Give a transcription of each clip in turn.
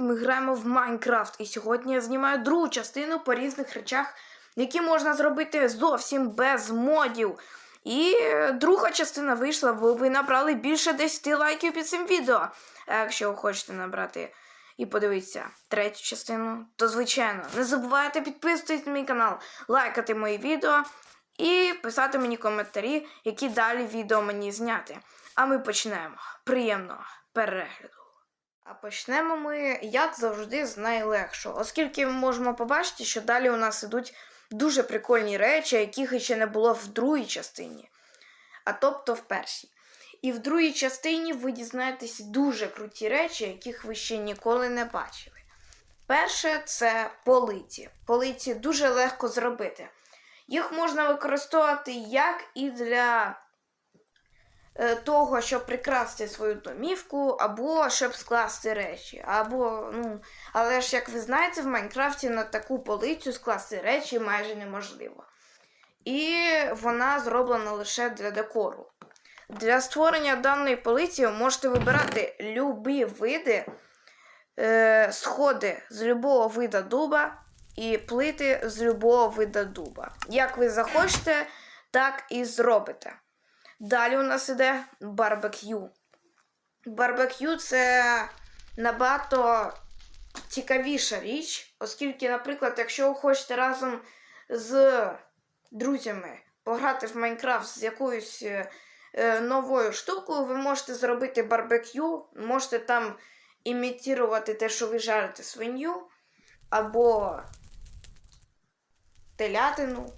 Ми граємо в Майнкрафт, і сьогодні я знімаю другу частину по різних речах, які можна зробити зовсім без модів. І е, друга частина вийшла, бо ви набрали більше 10 лайків під цим відео. А якщо ви хочете набрати і подивитися третю частину, то звичайно не забувайте підписуватись на мій канал, лайкати мої відео і писати мені коментарі, які далі відео мені зняти. А ми почнемо. Приємного перегляду. А почнемо ми, як завжди, з найлегшого, оскільки ми можемо побачити, що далі у нас ідуть дуже прикольні речі, яких ще не було в другій частині, а тобто в першій. І в другій частині ви дізнаєтесь дуже круті речі, яких ви ще ніколи не бачили. Перше це полиці. Полиці дуже легко зробити. Їх можна використовувати як і для того, щоб прикрасти свою домівку, або щоб скласти речі. Або, ну, але ж, як ви знаєте, в Майнкрафті на таку полицю скласти речі майже неможливо. І вона зроблена лише для декору. Для створення даної полиці ви можете вибирати любі види, е, сходи з любого вида дуба і плити з любого вида дуба. Як ви захочете, так і зробите. Далі у нас іде барбекю. Барбекю це набагато цікавіша річ, оскільки, наприклад, якщо ви хочете разом з друзями пограти в Майнкрафт з якоюсь е, е, новою штукою, ви можете зробити барбекю, можете там імітувати те, що ви жарите свиню, або телятину.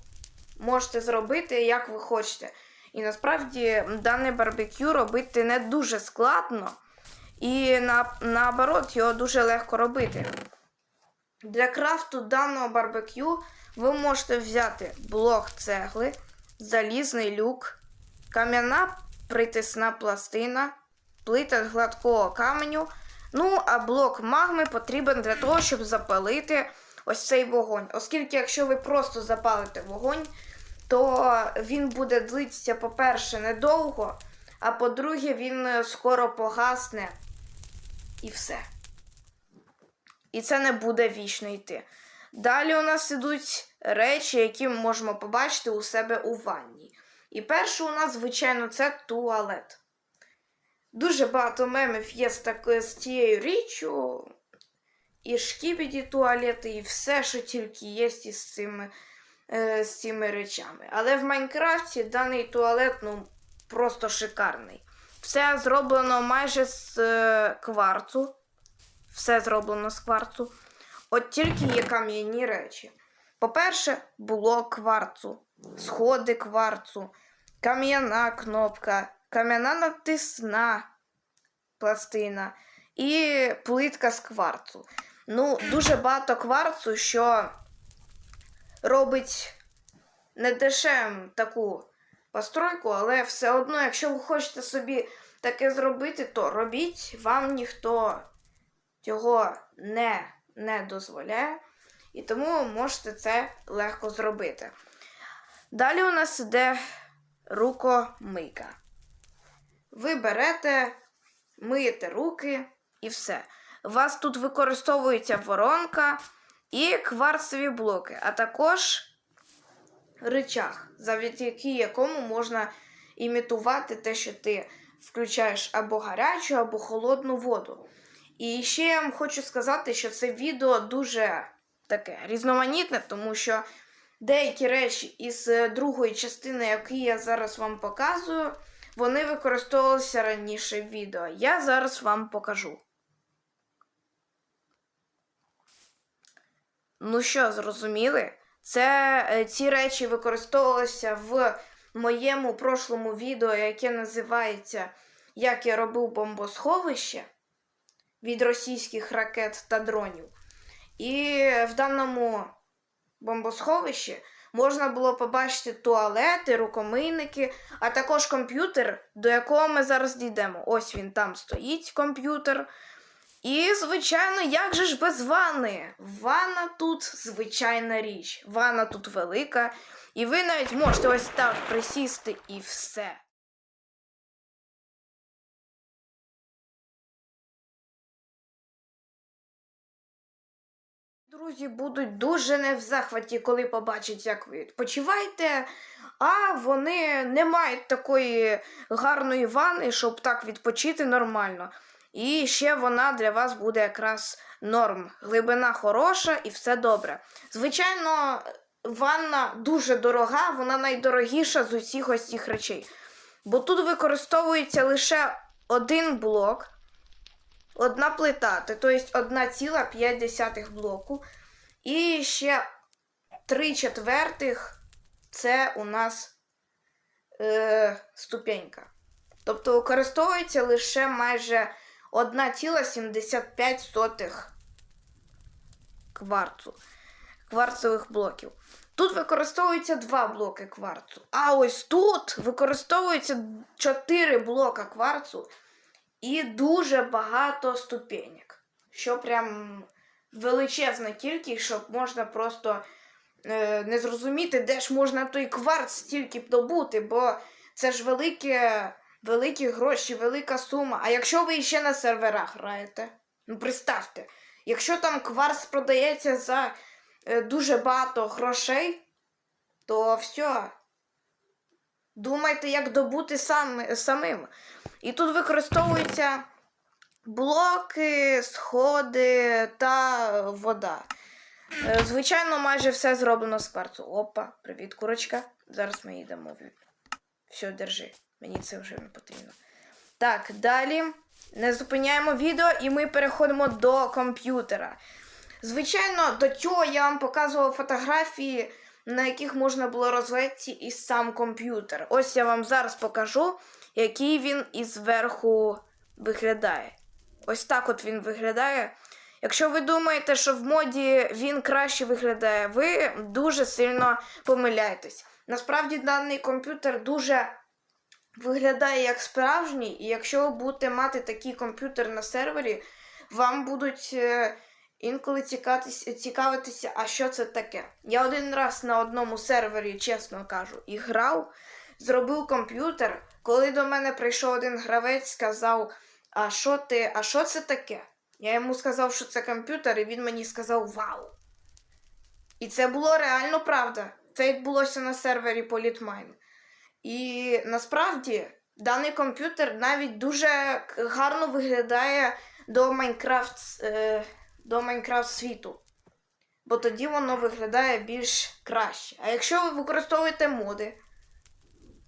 Можете зробити, як ви хочете. І насправді дане барбекю робити не дуже складно, і на, наоборот, його дуже легко робити. Для крафту даного барбекю ви можете взяти блок цегли, залізний люк, кам'яна притисна пластина, плита гладкого каменю. Ну, а блок магми потрібен для того, щоб запалити ось цей вогонь. Оскільки, якщо ви просто запалите вогонь, то він буде длитися, по-перше, недовго, а по-друге, він е, скоро погасне і все. І це не буде вічно йти. Далі у нас ідуть речі, які ми можемо побачити у себе у ванні. І перше у нас, звичайно, це туалет. Дуже багато мемів є з, так, з цією річчю. І шкібіді туалети, і все, що тільки є із цими е, з цими речами. Але в Майнкрафті даний туалет ну, просто шикарний. Все зроблено майже з е, кварцу. Все зроблено з кварцу. От тільки є кам'яні речі. По-перше, було кварцу, сходи кварцу, кам'яна кнопка, кам'яна натисна пластина і плитка з кварцу. Ну, дуже багато кварцу, що робить не дешевим таку постройку, але все одно, якщо ви хочете собі таке зробити, то робіть, вам ніхто цього не, не дозволяє. І тому можете це легко зробити. Далі у нас іде рукомийка. Ви берете, миєте руки і все. У вас тут використовується воронка і кварцеві блоки, а також речах, завдяки якому можна імітувати те, що ти включаєш або гарячу, або холодну воду. І ще я вам хочу сказати, що це відео дуже таке різноманітне, тому що деякі речі із другої частини, які я зараз вам показую, вони використовувалися раніше в відео. Я зараз вам покажу. Ну що, зрозуміли? Це е, ці речі використовувалися в моєму прошлому відео, яке називається Як я робив бомбосховище від російських ракет та дронів. І в даному бомбосховищі можна було побачити туалети, рукомийники, а також комп'ютер, до якого ми зараз дійдемо. Ось він там стоїть, комп'ютер. І, звичайно, як же ж без ванни? Ванна тут звичайна річ. Ванна тут велика, і ви навіть можете ось так присісти і все. Друзі будуть дуже не в захваті, коли побачать, як ви відпочиваєте. А вони не мають такої гарної ванни, щоб так відпочити нормально. І ще вона для вас буде якраз норм. Глибина хороша і все добре. Звичайно, ванна дуже дорога, вона найдорогіша з усіх ось цих речей. Бо тут використовується лише один блок, одна плита, тобто 1,5 блоку. І ще 3 четвертих це у нас е, ступенька. Тобто використовується лише майже 1,75 кварцу, кварцевих блоків. Тут використовується два блоки кварцу. А ось тут використовується 4 блока кварцу і дуже багато ступенек. Що прям величезна кількість, щоб можна просто е, не зрозуміти, де ж можна той кварц стільки добути, бо це ж велике, великі гроші, велика сума. А якщо ви ще на серверах граєте, ну представте, якщо там кварц продається за е, дуже багато грошей, то все. Думайте, як добути сам, самим. І тут використовуються блоки, сходи та вода. Е, Звичайно, майже все зроблено з кварцу. Опа, привіт, курочка. Зараз ми їдемо. Все, держи. Мені це вже не потрібно. Так, далі не зупиняємо відео і ми переходимо до комп'ютера. Звичайно, до цього я вам показував фотографії, на яких можна було розвести і сам комп'ютер. Ось я вам зараз покажу, який він із верху виглядає. Ось так от він виглядає. Якщо ви думаєте, що в моді він краще виглядає, ви дуже сильно помиляєтесь. Насправді даний комп'ютер дуже виглядає як справжній, і якщо ви будете мати такий комп'ютер на сервері, вам будуть е, інколи цікавитися, а що це таке. Я один раз на одному сервері, чесно кажу, і грав, зробив комп'ютер. Коли до мене прийшов один гравець, сказав, а що ти, а що це таке? Я йому сказав, що це комп'ютер, і він мені сказав Вау! І це було реально правда. Це відбулося на сервері Politmine. І насправді даний комп'ютер навіть дуже гарно виглядає до Майнкрафт, е, до Майнкрафт світу. Бо тоді воно виглядає більш краще. А якщо ви використовуєте моди,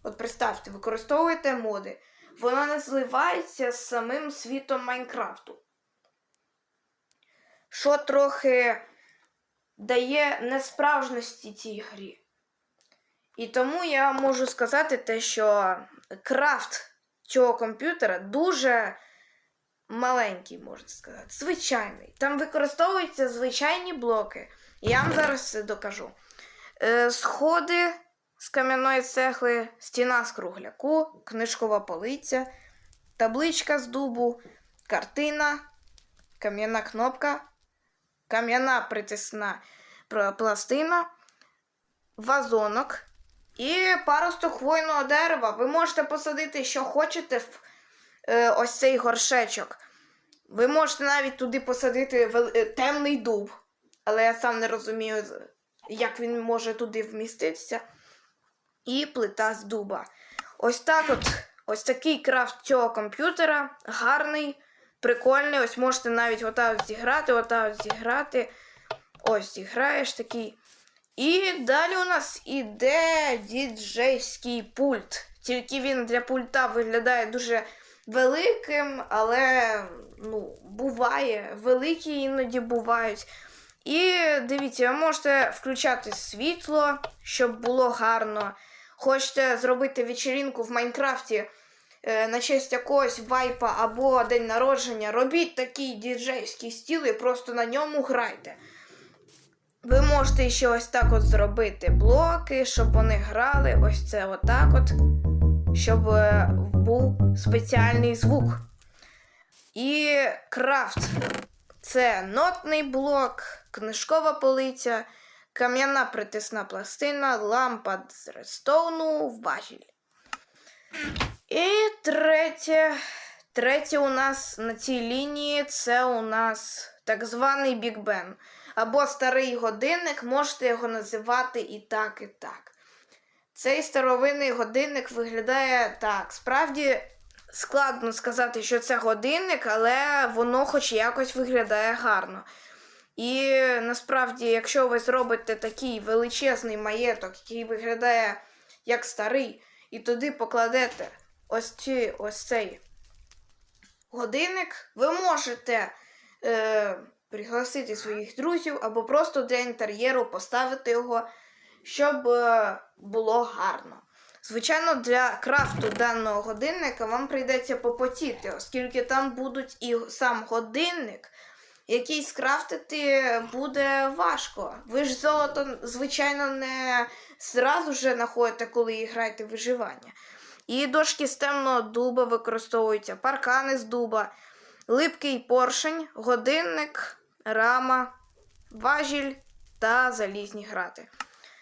от представте, використовуєте моди, воно не зливається з самим світом Майнкрафту. Що трохи дає несправжності цій грі. І тому я можу сказати те, що крафт цього комп'ютера дуже маленький, можна сказати, звичайний. Там використовуються звичайні блоки. Я вам зараз це докажу. Е, сходи з кам'яної цегли, стіна з кругляку, книжкова полиця, табличка з дубу, картина, кам'яна кнопка, кам'яна притисна пластина, вазонок і паросток хвойного дерева. Ви можете посадити, що хочете в е, ось цей горшечок. Ви можете навіть туди посадити вел- е, темний дуб, але я сам не розумію, як він може туди вміститися. І плита з дуба. Ось так от, ось такий крафт цього комп'ютера. Гарний, прикольний. Ось можете навіть отак зіграти, отак от зіграти. Ось зіграєш такий. І далі у нас іде діджейський пульт. Тільки він для пульта виглядає дуже великим, але ну, буває, великі іноді бувають. І дивіться, ви можете включати світло, щоб було гарно. Хочете зробити вечірінку в Майнкрафті е, на честь якогось вайпа або день народження, робіть такий діджейський стіл і просто на ньому грайте. Ви можете ще ось так от зробити блоки, щоб вони грали. Ось це отак от, щоб е, був спеціальний звук. І крафт це нотний блок, книжкова полиця, кам'яна притисна пластина, лампа з редстоуну в бажілі. І третє, третє у нас на цій лінії це у нас так званий Біг Бен. Або старий годинник, можете його називати і так, і так. Цей старовинний годинник виглядає так. Справді складно сказати, що це годинник, але воно хоч якось виглядає гарно. І насправді, якщо ви зробите такий величезний маєток, який виглядає як старий, і туди покладете ось, ці, ось цей годинник, ви можете е, пригласити своїх друзів або просто для інтер'єру поставити його, щоб е, було гарно. Звичайно, для крафту даного годинника вам прийдеться попотіти, оскільки там будуть і сам годинник, який скрафтити буде важко. Ви ж золото, звичайно, не зразу ж знаходите, коли граєте виживання. І дошки з темного дуба використовуються, паркани з дуба, липкий поршень, годинник, рама, важіль та залізні грати.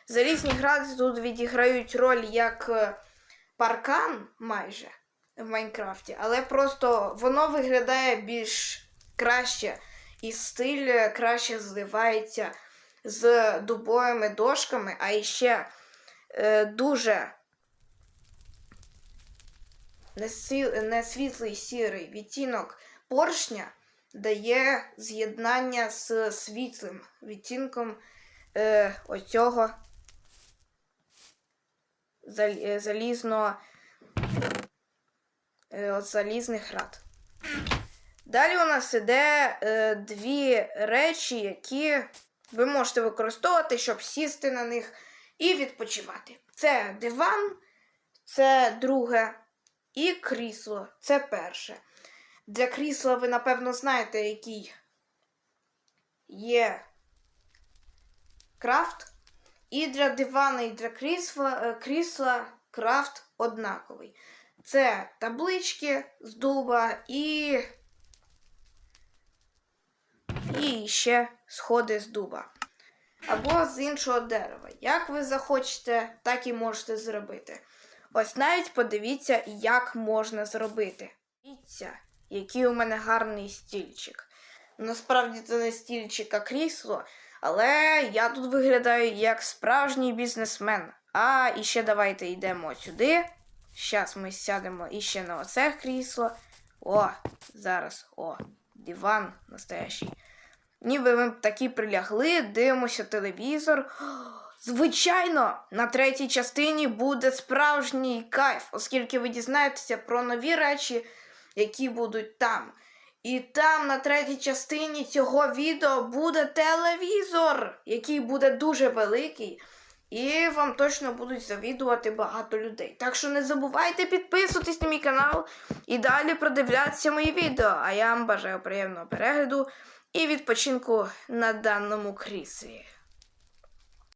Залізні грати тут відіграють роль як е, паркан майже в Майнкрафті, але просто воно виглядає більш краще, і стиль е, краще зливається з дубовими дошками, а іще е, дуже несвітлий сірий відтінок поршня дає з'єднання з світлим відтінком е, оцього зал- е, залізного е, залізних рад. Далі у нас іде е, дві речі, які ви можете використовувати, щоб сісти на них і відпочивати. Це диван, це друге, і крісло це перше. Для крісла ви, напевно, знаєте, який є крафт. І для дивана, і для крісла, е, крісла крафт однаковий. Це таблички з дуба і. І ще сходи з дуба. Або з іншого дерева. Як ви захочете, так і можете зробити. Ось навіть подивіться, як можна зробити. Дивіться, який у мене гарний стільчик. Насправді це не стільчик, а крісло, але я тут виглядаю як справжній бізнесмен. А і ще давайте йдемо сюди. Зараз ми сядемо іще на оце крісло. О, зараз, о, диван настоящий. Ніби ми такі прилягли, дивимося телевізор. Звичайно, на третій частині буде справжній кайф, оскільки ви дізнаєтеся про нові речі, які будуть там. І там на третій частині цього відео буде телевізор, який буде дуже великий. І вам точно будуть завідувати багато людей. Так що не забувайте підписуватись на мій канал і далі продивлятися мої відео. А я вам бажаю приємного перегляду і відпочинку на даному кріслі.